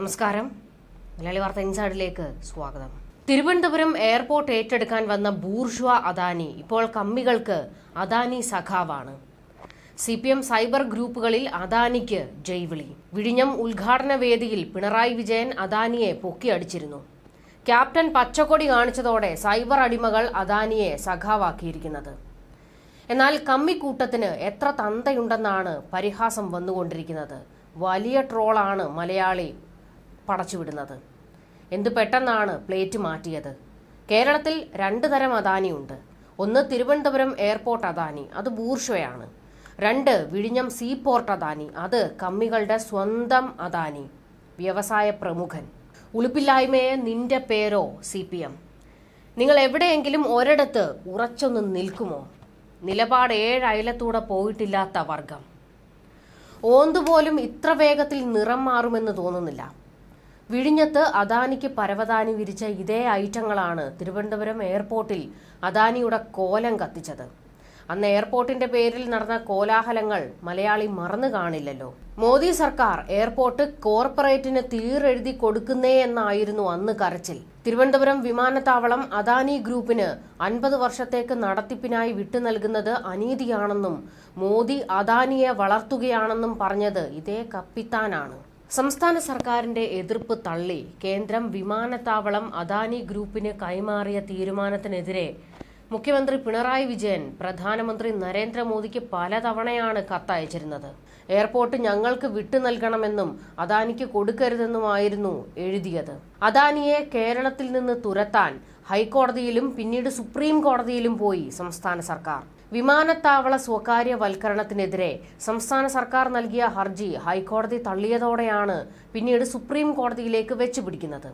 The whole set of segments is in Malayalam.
നമസ്കാരം. മലയാളി വാർത്ത ഇൻസൈഡിലേക്ക് സ്വാഗതം. തിരുവനന്തപുരം എയർപോർട്ട് ഏറ്റെടുക്കാൻ വന്ന ബൂർഷ്വ അദാനി ഇപ്പോൾ കമ്മികൾക്ക് അദാനി സഖാവാണ്. സി പി എം സൈബർ ഗ്രൂപ്പുകളിൽ അദാനിക്ക് ജൈവിളി വിഴിഞ്ഞം ഉദ്ഘാടന വേദിയിൽ പിണറായി വിജയൻ അദാനിയെ പൊക്കിയടിച്ചിരുന്നു ക്യാപ്റ്റൻ പച്ചക്കൊടി കാണിച്ചതോടെ സൈബർ അടിമകൾ അദാനിയെ സഖാവാക്കിയിരിക്കുന്നത്. എന്നാൽ കമ്മിക്കൂട്ടത്തിന് എത്ര തന്തയുണ്ടെന്നാണ് പരിഹാസം വന്നുകൊണ്ടിരിക്കുന്നത്. വലിയ ട്രോളാണ് മലയാളി പടച്ചുവിടുന്നത്. എന്തു പെട്ടെന്നാണ് പ്ലേറ്റ് മാറ്റിയത്? കേരളത്തിൽ രണ്ട് തരം അദാനിയുണ്ട്. ഒന്ന് തിരുവനന്തപുരം എയർപോർട്ട് അദാനി അത് ബൂർഷയാണ്. രണ്ട് വിഴിഞ്ഞം സീപോർട്ട് അദാനി അത് കമ്മികളുടെ സ്വന്തം അദാനി വ്യവസായ പ്രമുഖൻ. ഉളുപ്പില്ലായ്മയെ നിന്റെ പേരോ സി പി എം. നിങ്ങൾ എവിടെയെങ്കിലും ഒരിടത്ത് ഉറച്ചൊന്ന് നിൽക്കുമോ? നിലപാട് ഏഴ് അയലത്തൂടെ പോയിട്ടില്ലാത്ത വർഗം. ഓന്തുപോലും ഇത്ര വേഗത്തിൽ നിറം മാറുമെന്ന് തോന്നുന്നില്ല. വിഴിഞ്ഞത്ത് അദാനിക്ക് പരവതാനി വിരിച്ച ഇതേ ഐറ്റങ്ങളാണ് തിരുവനന്തപുരം എയർപോർട്ടിൽ അദാനിയുടെ കോലം കത്തിച്ചത്. അന്ന് എയർപോർട്ടിന്റെ പേരിൽ നടന്ന കോലാഹലങ്ങൾ മലയാളി മറന്നു കാണില്ലല്ലോ. മോദി സർക്കാർ എയർപോർട്ട് കോർപ്പറേറ്റിന് തീരെഴുതി കൊടുക്കുന്നേ എന്നായിരുന്നു അന്ന് കരച്ചിൽ. തിരുവനന്തപുരം വിമാനത്താവളം അദാനി ഗ്രൂപ്പിന് അൻപത് വർഷത്തേക്ക് നടത്തിപ്പിനായി വിട്ടു നൽകുന്നത് അനീതിയാണെന്നും മോദി അദാനിയെ വളർത്തുകയാണെന്നും പറഞ്ഞത് ഇതേ കപ്പിത്താനാണ്. സംസ്ഥാന സർക്കാരിന്റെ എതിർപ്പ് തള്ളി കേന്ദ്രം വിമാനത്താവളം അദാനി ഗ്രൂപ്പിന് കൈമാറിയ തീരുമാനത്തിനെതിരെ മുഖ്യമന്ത്രി പിണറായി വിജയൻ പ്രധാനമന്ത്രി നരേന്ദ്രമോദിക്ക് പലതവണയാണ് കത്തയച്ചിരുന്നത്. എയർപോർട്ട് ഞങ്ങൾക്ക് വിട്ടു നൽകണമെന്നും അദാനിക്ക് കൊടുക്കരുതെന്നുമായിരുന്നു എഴുതിയത്. അദാനിയെ കേരളത്തിൽ നിന്ന് തുരത്താൻ ഹൈക്കോടതിയിലും പിന്നീട് സുപ്രീം കോടതിയിലും പോയി സംസ്ഥാന സർക്കാർ. വിമാനത്താവള സ്വകാര്യവൽക്കരണത്തിനെതിരെ സംസ്ഥാന സർക്കാർ നൽകിയ ഹർജി ഹൈക്കോടതി തള്ളിയതോടെയാണ് പിന്നീട് സുപ്രീം കോടതിയിലേക്ക് വെച്ചുപിടിക്കുന്നത്.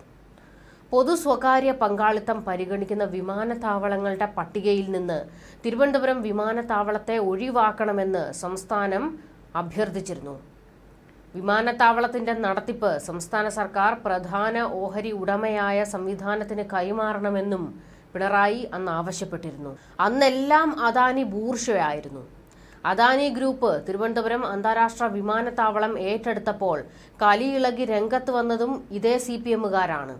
പൊതു സ്വകാര്യ പങ്കാളിത്തം പരിഗണിക്കുന്ന വിമാനത്താവളങ്ങളുടെ പട്ടികയിൽ നിന്ന് തിരുവനന്തപുരം വിമാനത്താവളത്തെ ഒഴിവാക്കണമെന്ന് സംസ്ഥാനം അഭ്യർത്ഥിച്ചിരുന്നു. വിമാനത്താവളത്തിന്റെ നടത്തിപ്പ് സംസ്ഥാന സർക്കാർ പ്രധാന ഓഹരി ഉടമയായ സംവിധാനത്തിന് കൈമാറണമെന്നും പിണറായി അന്ന് ആവശ്യപ്പെട്ടിരുന്നു. അന്നെല്ലാം അദാനി ബൂർഷയായിരുന്നു അദാനി ഗ്രൂപ്പ് തിരുവനന്തപുരം അന്താരാഷ്ട്ര വിമാനത്താവളം ഏറ്റെടുത്തപ്പോൾ കലിയിളകി രംഗത്ത് വന്നതും ഇതേ സി പി എമ്മുകാരാണ്.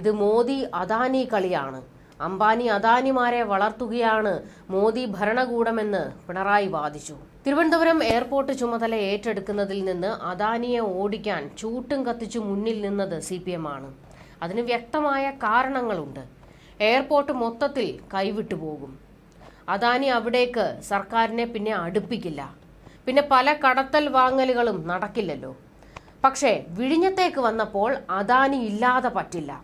ഇത് മോദി അദാനി കളിയാണ്. അംബാനി അദാനിമാരെ വളർത്തുകയാണ് മോദി ഭരണകൂടമെന്ന് പിണറായി വാദിച്ചു. തിരുവനന്തപുരം എയർപോർട്ട് ചുമതല ഏറ്റെടുക്കുന്നതിൽ നിന്ന് അദാനിയെ ഓടിക്കാൻ ചൂട്ടും കത്തിച്ചു മുന്നിൽ നിന്നത് സി പി എം ആണ് അതിന് വ്യക്തമായ കാരണങ്ങളുണ്ട്. എയർപോർട്ട് മൊത്തത്തിൽ കൈവിട്ടു പോകും. അദാനി അവിടേക്ക് സർക്കാരിനെ പിന്നെ അടുപ്പിക്കില്ല. പിന്നെ പല കടത്തൽ വാങ്ങലുകളും നടക്കില്ലല്ലോ. പക്ഷേ വിഴിഞ്ഞത്തേക്ക് വന്നപ്പോൾ അദാനി ഇല്ലാതെ പറ്റില്ല.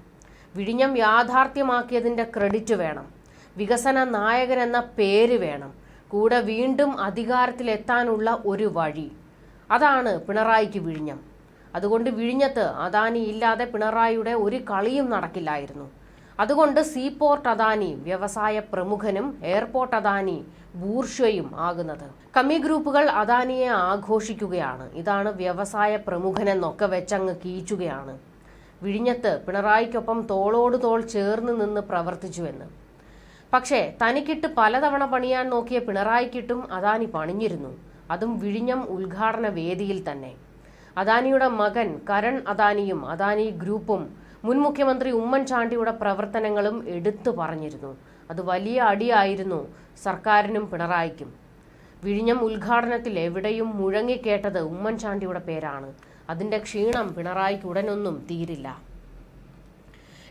വിഴിഞ്ഞം യാഥാർത്ഥ്യമാക്കിയതിന്റെ ക്രെഡിറ്റ് വേണം. വികസന നായകൻ എന്ന പേര് വേണം. കൂടെ വീണ്ടും അധികാരത്തിലെത്താനുള്ള ഒരു വഴി. അതാണ് പിണറായിക്ക് വിഴിഞ്ഞം. അതുകൊണ്ട് വിഴിഞ്ഞത്ത് അദാനി ഇല്ലാതെ പിണറായിയുടെ ഒരു കളിയും നടക്കില്ലായിരുന്നു. അതുകൊണ്ട് സീപോർട്ട് അദാനി വ്യവസായ പ്രമുഖനും എയർപോർട്ട് അദാനി ബൂർഷയും ആകുന്നത്. കമ്മി ഗ്രൂപ്പുകൾ അദാനിയെ ആഘോഷിക്കുകയാണ്. ഇതാണ് വ്യവസായ പ്രമുഖനെന്നൊക്കെ വെച്ചങ്ങ് കീച്ചുകയാണ്. വിഴിഞ്ഞത്ത് പിണറായിക്കൊപ്പം തോളോട് തോൾ ചേർന്ന് നിന്ന് പ്രവർത്തിച്ചുവെന്ന്. പക്ഷേ തനിക്കിട്ട് പലതവണ പണിയാൻ നോക്കിയ പിണറായിക്കിട്ടും അദാനി പണിഞ്ഞിരുന്നു. അതും വിഴിഞ്ഞം ഉദ്ഘാടന വേദിയിൽ തന്നെ. അദാനിയുടെ മകൻ കരൺ അദാനിയും അദാനി ഗ്രൂപ്പും മുൻ മുഖ്യമന്ത്രി ഉമ്മൻചാണ്ടിയുടെ പ്രവർത്തനങ്ങളും എടുത്തു പറഞ്ഞിരുന്നു. അത് വലിയ അടിയായിരുന്നു. സർക്കാരിനും പിണറായിക്കും. വിഴിഞ്ഞം ഉദ്ഘാടനത്തിൽ എവിടെയും മുഴങ്ങിക്കേട്ടത് ഉമ്മൻചാണ്ടിയുടെ പേരാണ്. അതിന്റെ ക്ഷീണം പിണറായിക്ക് ഉടനൊന്നും തീരില്ല.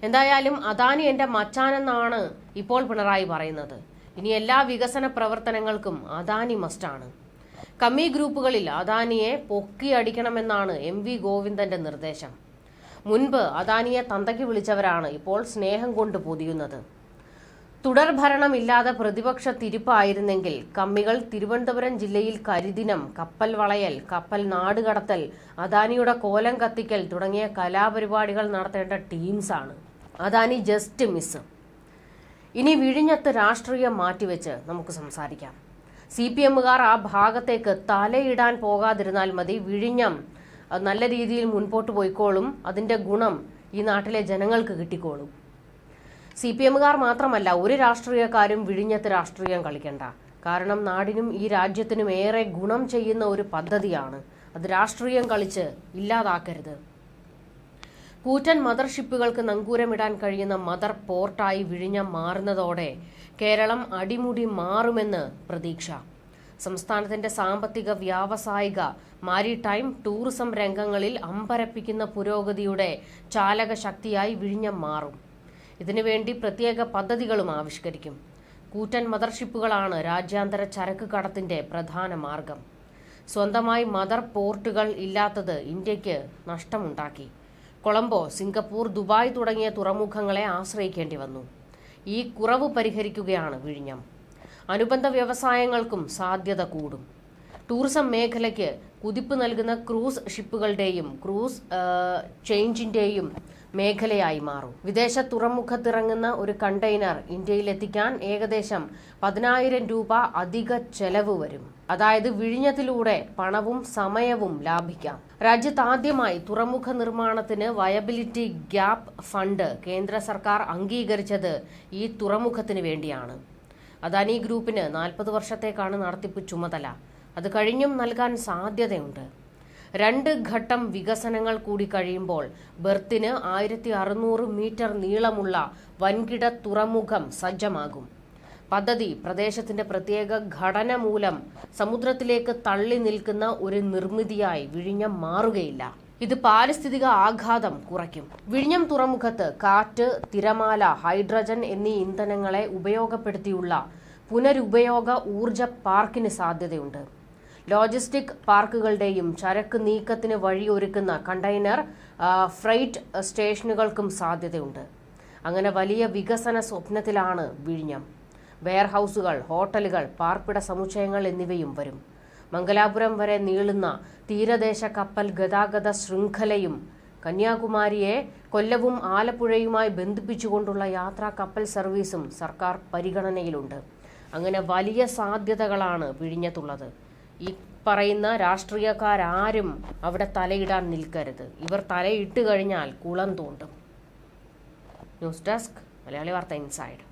എന്തായാലും അദാനി എന്റെ മച്ചാനെന്നാണ് ഇപ്പോൾ പിണറായി പറയുന്നത്. ഇനി എല്ലാ വികസന പ്രവർത്തനങ്ങൾക്കും അദാനി മസ്റ്റാണ് കമ്മി ഗ്രൂപ്പുകളിൽ അദാനിയെ പൊക്കിയടിക്കണമെന്നാണ് എം വി ഗോവിന്ദന്റെ നിർദ്ദേശം. മുൻപ് അദാനിയെ തന്തയ്ക്ക് വിളിച്ചവരാണ് ഇപ്പോൾ സ്നേഹം കൊണ്ട് പൊതിയുന്നത്. തുടർഭരണമില്ലാതെ പ്രതിപക്ഷ തിരിപ്പായിരുന്നെങ്കിൽ കമ്മികൾ തിരുവനന്തപുരം ജില്ലയിൽ കരിദിനം കപ്പൽ വളയൽ കപ്പൽ നാടുകടത്തൽ അദാനിയുടെ കോലം കത്തിക്കൽ തുടങ്ങിയ കലാപരിപാടികൾ നടത്തേണ്ട ടീംസാണ് അദാനി ജസ്റ്റ് മിസ് ഇനി വിഴിഞ്ഞത്ത് രാഷ്ട്രീയം മാറ്റിവെച്ച് നമുക്ക് സംസാരിക്കാം. സി പി എമ്മുകാർ ആ ഭാഗത്തേക്ക് തലയിടാൻ പോകാതിരുന്നാൽ മതി. വിഴിഞ്ഞം അത് നല്ല രീതിയിൽ മുൻപോട്ട് പോയിക്കോളും. അതിന്റെ ഗുണം ഈ നാട്ടിലെ ജനങ്ങൾക്ക് കിട്ടിക്കോളും. സി പി എമ്മുകാർ മാത്രമല്ല ഒരു രാഷ്ട്രീയക്കാരും വിഴിഞ്ഞത്ത് രാഷ്ട്രീയം കളിക്കണ്ട. കാരണം നാടിനും ഈ രാജ്യത്തിനും ഏറെ ഗുണം ചെയ്യുന്ന ഒരു പദ്ധതിയാണ്. അത് രാഷ്ട്രീയം കളിച്ച് ഇല്ലാതാക്കരുത്. കൂറ്റൻ മദർഷിപ്പുകൾക്ക് നങ്കൂരമിടാൻ കഴിയുന്ന മദർ പോർട്ടായി വിഴിഞ്ഞം മാറുന്നതോടെ കേരളം അടിമുടി മാറുമെന്ന് പ്രതീക്ഷ. സംസ്ഥാനത്തിന്റെ സാമ്പത്തിക വ്യാവസായിക മാരിടൈം ടൂറിസം രംഗങ്ങളിൽ അമ്പരപ്പിക്കുന്ന പുരോഗതിയുടെ ചാലക ശക്തിയായി വിഴിഞ്ഞം മാറും. ഇതിനുവേണ്ടി പ്രത്യേക പദ്ധതികളും ആവിഷ്കരിക്കും. കൂറ്റൻ മദർഷിപ്പുകളാണ് രാജ്യാന്തര ചരക്ക് കടത്തിന്റെ പ്രധാന മാർഗം. സ്വന്തമായി മദർ പോർട്ടുകൾ ഇല്ലാത്തത് ഇന്ത്യയ്ക്ക് നഷ്ടമുണ്ടാക്കി. കൊളംബോ സിംഗപ്പൂർ ദുബായ് തുടങ്ങിയ തുറമുഖങ്ങളെ ആശ്രയിക്കേണ്ടി വന്നു. ഈ കുറവ് പരിഹരിക്കുകയാണ് വിഴിഞ്ഞം. അനുബന്ധ വ്യവസായങ്ങൾക്കും സാധ്യത കൂടും. ടൂറിസം മേഖലയ്ക്ക് കുതിപ്പ് നൽകുന്ന ക്രൂസ് ഷിപ്പുകളുടെയും ക്രൂസ് ചേഞ്ചിന്റെയും മേഖലയായി മാറും. വിദേശ തുറമുഖത്തിറങ്ങുന്ന ഒരു കണ്ടെയ്നർ ഇന്ത്യയിലെത്തിക്കാൻ ഏകദേശം പതിനായിരം രൂപ അധിക ചെലവ് വരും. അതായത് വിഴിഞ്ഞത്തിലൂടെ പണവും സമയവും ലാഭിക്കാം. രാജ്യത്ത് ആദ്യമായി തുറമുഖ നിർമ്മാണത്തിന് വയബിലിറ്റി ഗ്യാപ്പ് ഫണ്ട് കേന്ദ്ര സർക്കാർ അംഗീകരിച്ചത് ഈ തുറമുഖത്തിന് വേണ്ടിയാണ്. അദാനി ഗ്രൂപ്പിന് നാൽപ്പത് വർഷത്തേക്കാണ് നടത്തിപ്പ് ചുമതല. അത് കഴിഞ്ഞും നൽകാൻ സാധ്യതയുണ്ട്. രണ്ട് ഘട്ടം വികസനങ്ങൾ കൂടി കഴിയുമ്പോൾ ബെർത്തിന് ആയിരത്തി അറുന്നൂറ് മീറ്റർ നീളമുള്ള വൻകിട തുറമുഖം സജ്ജമാകും. പദ്ധതി പ്രദേശത്തിന്റെ പ്രത്യേക ഘടന മൂലം സമുദ്രത്തിലേക്ക് തള്ളി നിൽക്കുന്ന ഒരു നിർമ്മിതിയായി വിഴിഞ്ഞം മാറുകയില്ല. ഇത് പാരിസ്ഥിതിക ആഘാതം കുറയ്ക്കും. വിഴിഞ്ഞം തുറമുഖത്ത് കാറ്റ് തിരമാല ഹൈഡ്രജൻ എന്നീ ഇന്ധനങ്ങളെ ഉപയോഗപ്പെടുത്തിയുള്ള പുനരുപയോഗ ഊർജ പാർക്കിന് സാധ്യതയുണ്ട്. ലോജിസ്റ്റിക് പാർക്കുകളുടെയും ചരക്ക് നീക്കത്തിന് വഴിയൊരുക്കുന്ന കണ്ടെയ്നർ ഫ്രൈറ്റ് സ്റ്റേഷനുകൾക്കും സാധ്യതയുണ്ട്. അങ്ങനെ വലിയ വികസന സ്വപ്നത്തിലാണ് വിഴിഞ്ഞം. വെയർഹൌസുകൾ ഹോട്ടലുകൾ പാർപ്പിട സമുച്ചയങ്ങൾ എന്നിവയും വരും. മംഗലാപുരം വരെ നീളുന്ന തീരദേശ കപ്പൽ ഗതാഗത ശൃംഖലയും കന്യാകുമാരിയെ കൊല്ലവും ആലപ്പുഴയുമായി ബന്ധിപ്പിച്ചുകൊണ്ടുള്ള യാത്രാ കപ്പൽ സർവീസും സർക്കാർ പരിഗണനയിലുണ്ട്. അങ്ങനെ വലിയ സാധ്യതകളാണ് വിഴിഞ്ഞത്തുള്ളത്. ഈ പറയുന്ന രാഷ്ട്രീയക്കാരാരും അവിടെ തലയിടാൻ നിൽക്കരുത്. ഇവർ തലയിട്ട് കഴിഞ്ഞാൽ കുളം തോണ്ടും. ന്യൂസ് ഡെസ്ക് മലയാളി വാർത്ത ഇൻസൈഡ്.